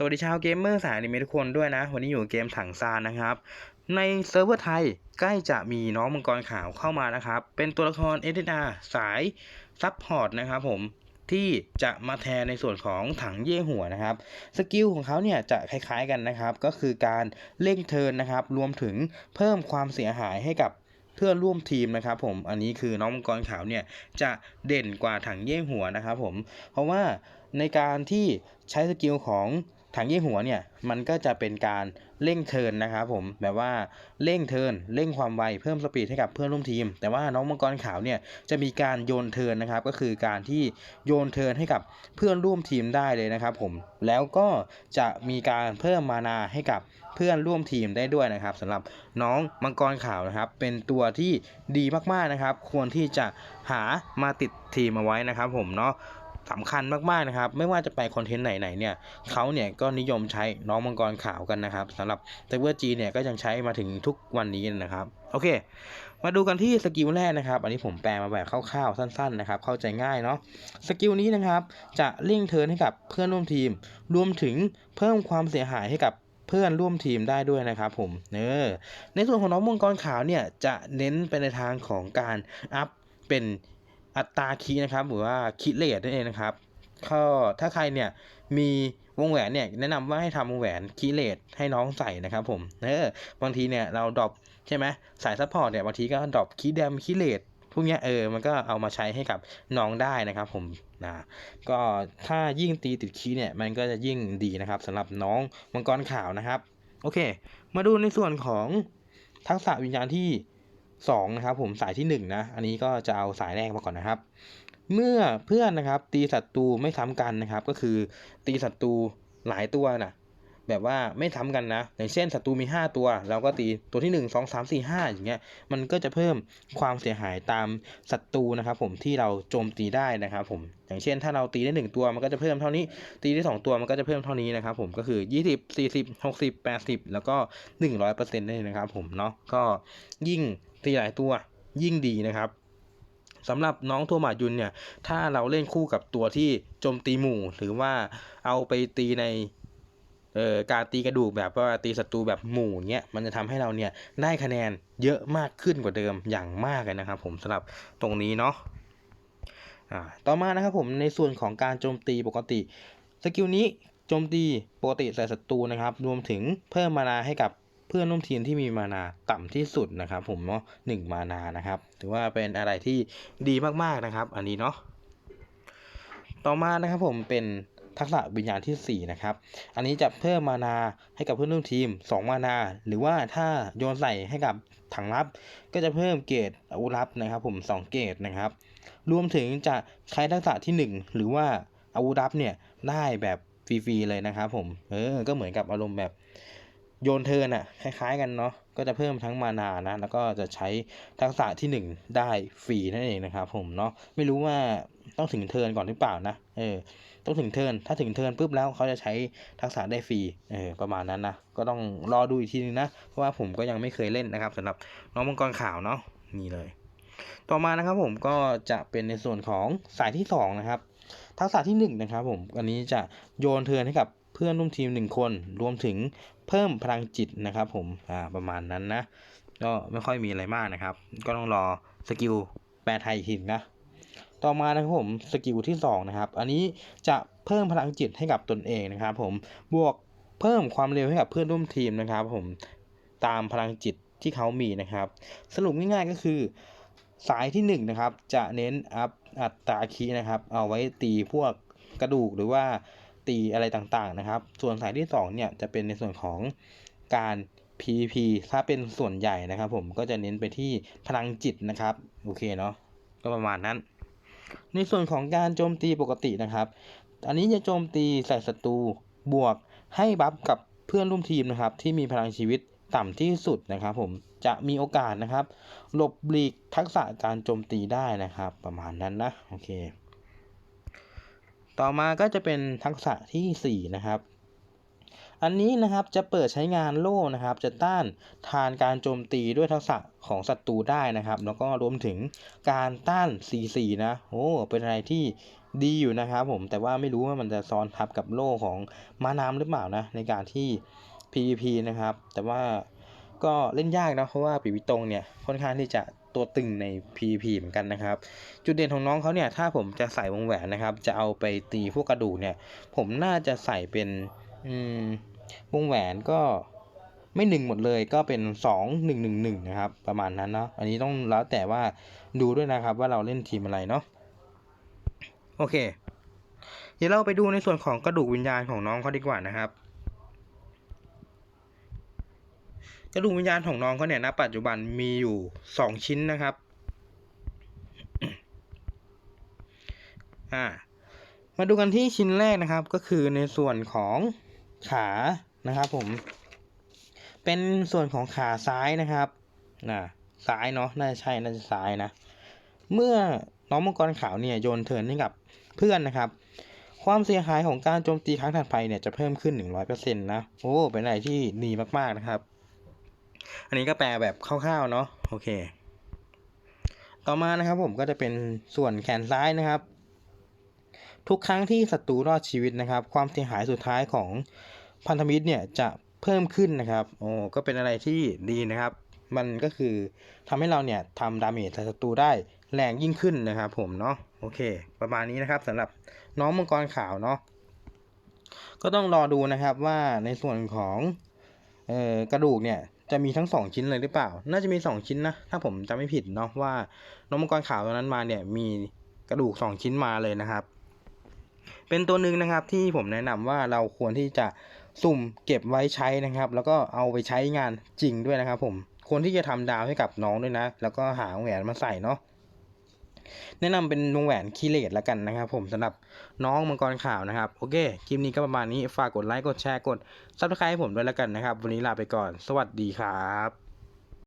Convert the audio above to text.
สวัสดีชาวเกมเมอร์สายอนิเมะทุกคนด้วยนะ วันนี้อยู่เกมถังซานนะครับ ในเซิร์ฟเวอร์ไทยใกล้จะมีน้องมังกรขาวเข้ามานะครับ เป็นตัวละครเอเดนาสายซับพอร์ตนะครับผมที่จะมาแทนในส่วนของถังเย่หัวนะครับ สกิลของเขาเนี่ยจะคล้ายๆกันนะครับ ก็คือการเร่งเทินนะครับ รวมถึงเพิ่มความเสียหายให้กับเพื่อนร่วมทีมนะครับผม อันนี้คือน้องมังกรขาวเนี่ยจะเด่นกว่าถังเย่หัวนะครับผม เพราะว่าในการที่ใช้สกิลของ ถังเย่หัวเนี่ยมันก็จะเป็นการเร่งเทินนะครับผมแบบว่าเร่งเทินเร่งความไวเพิ่มสปีดให้กับเพื่อนร่วมทีม แต่ว่าน้องมังกรขาวเนี่ยจะมีการโยนเทินนะครับ ก็คือการที่โยนเทินให้กับเพื่อนร่วมทีมได้เลยนะครับผมแล้วก็จะมีการเพิ่มมานาให้กับเพื่อนร่วมทีมได้ด้วยนะครับสำหรับน้องมังกรขาวนะครับ เป็นตัวที่ดีมากๆนะครับ ควรที่จะหามาติดทีมเอาไว้นะครับผมเนาะ สำคัญมากๆนะครับ ไม่ว่าจะไปคอนเทนต์ไหนๆเนี่ยเขาเนี่ยก็นิยมใช้น้องมังกรขาวกันนะครับสำหรับเซเวอร์จีเนี่ยก็ยังใช้มาถึงทุกวันนี้นะครับโอเค มาดูกันที่สกิลแรกนะครับ อันนี้ผมแปลมาแบบคร่าวๆสั้นๆนะครับเข้าใจง่ายเนาะสกิลนี้นะครับ จะเร่งเทินให้กับเพื่อนร่วมทีม รวมถึงเพิ่มความเสียหายให้กับเพื่อนร่วมทีมได้ด้วยนะครับผมเออในส่วนของน้องมังกรขาวเนี่ยจะเน้นไปในทางของการอัพเป็น อัตราคีนะครับหรือว่าคิเลทนั่นเองนะครับก็ถ้าใครเนี่ยมีวงแหวนเนี่ยแนะนำว่าให้ทำวงแหวนคีเลทให้น้องใส่นะครับผมเออบางทีเนี่ยเราดรอปใช่ไหมสายซัพพอร์ตเนี่ยบางทีก็ดรอปคีแดมคีเลทพวกเนี้ยเออมันก็เอามาใช้ให้กับน้องได้นะครับผมนะก็ถ้ายิ่งตีติดคีเนี่ยมันก็จะยิ่งดีนะครับสำหรับน้องมังกรขาวนะครับ โอเค มาดูในส่วนของทักษะวิญญาณที่ สองนะครับผมสายที่หนึ่งนะอันนี้ก็จะเอาสายแรกมาก่อนนะครับ เมื่อเพื่อนนะครับตีศัตรูไม่ซ้ำกันนะครับ ก็คือตีศัตรูหลายตัวนะแบบว่าไม่ซ้ำกันนะ อย่างเช่นศัตรูมี 5 ตัว เราก็ตีตัวที่ 1 2 3 4 5 อย่างเงี้ย มันก็จะเพิ่มความเสียหายตามศัตรูนะครับ ผมที่เราโจมตีได้นะครับ ผม อย่างเช่น ถ้าเราตีได้ 1 ตัวมันก็จะเพิ่มเท่านี้ ตีได้ 2 ตัวมันก็จะเพิ่มเท่านี้นะครับ ผมก็คือ 20 40 60 80 แล้วก็ 100%ได้เลยนะครับ ผมเนาะก็ยิ่ง ตีหลายตัวยิ่งดีนะครับสำหรับน้องโทมายุนเนี่ย ถ้าเราเล่นคู่กับตัวที่โจมตีหมู่ หรือว่าเอาไปตีในการตีกระดูกแบบว่าตีศัตรูแบบหมู่เงี้ยมันจะทำให้เราเนี่ยได้คะแนนเยอะมากขึ้นกว่าเดิมอย่างมากเลยนะครับผมสำหรับตรงนี้เนาะต่อมานะครับผมในส่วนของการโจมตีปกติสกิลนี้โจมตีปกติใส่ศัตรูนะครับ รวมถึงเพิ่มมานาให้กับ เพื่อนร่วมทีมที่มีมานาต่ำที่สุดนะครับ ผมเนาะหนึ่งมานานะครับ ถือว่าเป็นอะไรที่ดีมากๆนะครับ อันนี้เนาะต่อมานะครับผมเป็นทักษะวิญญาณที่ 4 นะครับ อันนี้จะเพิ่มมานาให้กับเพื่อนร่วมทีม 2 มานา หรือว่าถ้าโยนใส่ให้กับถังลับ ก็จะเพิ่มเกรดอาวุธลับนะครับ ผม 2 เกรดนะครับ รวมถึงจะใช้ทักษะที่ 1 หรือว่าอาวุธลับเนี่ยได้แบบฟรีๆเลยนะครับผม เออ ก็เหมือนกับอารมณ์แบบ โยนเทิร์นอะคล้ายๆกันเนาะก็จะเพิ่มทั้งมานานะ แล้วก็จะใช้ทักษะที่ 1 ได้ฟรีนั่นเองนะครับผมเนาะไม่รู้ว่าต้องถึงเทิร์นก่อนหรือเปล่านะเออต้องถึงเทิร์นถ้าถึงเทิร์นปุ๊บแล้วเขาจะใช้ทักษะได้ฟรีเออประมาณนั้นนะก็ต้องรอดูอีกทีนึงนะเพราะว่าผมก็ยังไม่เคยเล่นนะครับสำหรับน้องมังกรขาวเนาะนี่เลย ต่อมานะครับผมก็จะเป็นในส่วนของสายที่สองนะครับทักษะที่หนึ่งนะครับผมอันนี้จะโยนเทิร์นให้กับ พื่อนร่วมทีมหนึ่งคน รวมถึงเพิ่มพลังจิตนะครับผมอ่าประมาณนั้นนะ ก็ไม่ค่อยมีอะไรมากนะครับ ก็ต้องรอสกิลแปลไทยอีกทีนะ ต่อมานะครับผมสกิลที่สองนะครับ อันนี้จะเพิ่มพลังจิตให้กับตนเองนะครับผมบวกเพิ่มความเร็วให้กับเพื่อนร่วมทีมนะครับผมตามพลังจิตที่เขามีนะครับ สรุปง่ายๆก็คือสายที่1นงนะครับจะเน้นอัพอัตราคีนะครับ เอาไว้ตีพวกกระดูกหรือว่า ตีอะไรต่างๆนะครับ ส่วนสายที่2เนี่ยจะเป็นในส่วนของการ PVP ถ้าเป็นส่วนใหญ่นะครับผมก็จะเน้นไปที่พลังจิตนะครับ โอเคเนาะก็ประมาณนั้น ในส่วนของการโจมตีปกตินะครับ อันนี้จะโจมตีใส่ศัตรูบวกให้บัฟกับเพื่อนร่วมทีมนะครับ ที่มีพลังชีวิตต่ำที่สุดนะครับ ผมจะมีโอกาสนะครับหลบหลีกทักษะการโจมตีได้นะครับ ประมาณนั้นนะโอเค ต่อมาก็จะเป็นทักษะที่ 4 นะครับ อันนี้นะครับจะเปิดใช้งานโล่นะครับ จะต้านทานการโจมตีด้วยทักษะของศัตรูได้นะครับ แล้วก็รวมถึงการต้าน C4 นะโอ้เป็นอะไรที่ดีอยู่นะครับผมแต่ว่าไม่รู้ว่ามันจะซ้อนทับกับโล่ของม้าน้ำหรือเปล่านะในการที่ PVP นะครับ แต่ว่าก็เล่นยากนะเพราะว่าปีวิตรงเนี่ยค่อนข้างที่จะ ตัวตึงใน PVP เหมือนกันนะครับ จุดเด่นของน้องเขาเนี่ยถ้าผมจะใส่วงแหวนนะครับ จะเอาไปตีพวกกระดูกเนี่ย ผมน่าจะใส่เป็นวงแหวนก็ไม่หนึ่งหมดเลยก็เป็นสองหนึ่งหนึ่งหนึ่งนะครับ ประมาณนั้นเนาะอันนี้ต้องแล้วแต่ว่าดูด้วยนะครับว่าเราเล่นทีมอะไรเนาะโอเค เดี๋ยวเราไปดูในส่วนของกระดูกวิญญาณของน้องเขาดีกว่านะครับ กระดูกวิญญาณของน้องเขาเนี่ยณปัจจุบันมีอยู่สองชิ้นนะครับอ่ามาดูกันที่ชิ้นแรกนะครับ ก็คือในส่วนของขานะครับผม เป็นส่วนของขาซ้ายนะครับนะซ้ายเนาะน่าจะใช่น่าจะซ้ายนะ เมื่อน้องมังกรขาวเนี่ยโยนเทิร์นให้กับเพื่อนนะครับ ความเสียหายของการโจมตีครั้งถัดไปเนี่ยจะเพิ่มขึ้น 100%นะ โอ้ เป็นอะไรที่ดีมากๆนะครับ อันนี้ก็แปลแบบคร่าวๆเนาะโอเค ต่อมานะครับผมก็จะเป็นส่วนแขนซ้ายนะครับ ทุกครั้งที่ศัตรูรอดชีวิตนะครับ ความเสียหายสุดท้ายของพันธมิตรเนี่ยจะเพิ่มขึ้นนะครับโอ้ก็เป็นอะไรที่ดีนะครับ มันก็คือทำให้เราเนี่ยทำดาเมจใส่ศัตรูได้แรงยิ่งขึ้นนะครับผมเนาะโอเค ประมาณนี้นะครับสำหรับน้องมังกรขาวเนาะก็ต้องรอดูนะครับว่าในส่วนของออกระดูกเนี่ย จะมีทั้งสองชิ้นเลยหรือเปล่า น่าจะมีสองชิ้นนะ ถ้าผมจำไม่ผิดเนาะว่าน้องมังกรขาวตัวนั้นมาเนี่ยมีกระดูกสองชิ้นมาเลยนะครับ เป็นตัวหนึ่งนะครับที่ผมแนะนำว่าเราควรที่จะสุ่มเก็บไว้ใช้นะครับ แล้วก็เอาไปใช้งานจริงด้วยนะครับ ผมควรที่จะทำดาวให้กับน้องด้วยนะ แล้วก็หาแหวนมาใส่เนาะ แนะนำเป็นวงแหวนคีเลตแล้วกันนะครับ ผมสำหรับน้องมังกรข่าวนะครับ โอเค คลิปนี้ก็ประมาณนี้ ฝากกดไลค์ กดแชร์ กดซับสไครต์ให้ผมด้วยแล้วกันนะครับ วันนี้ลาไปก่อน สวัสดีครับ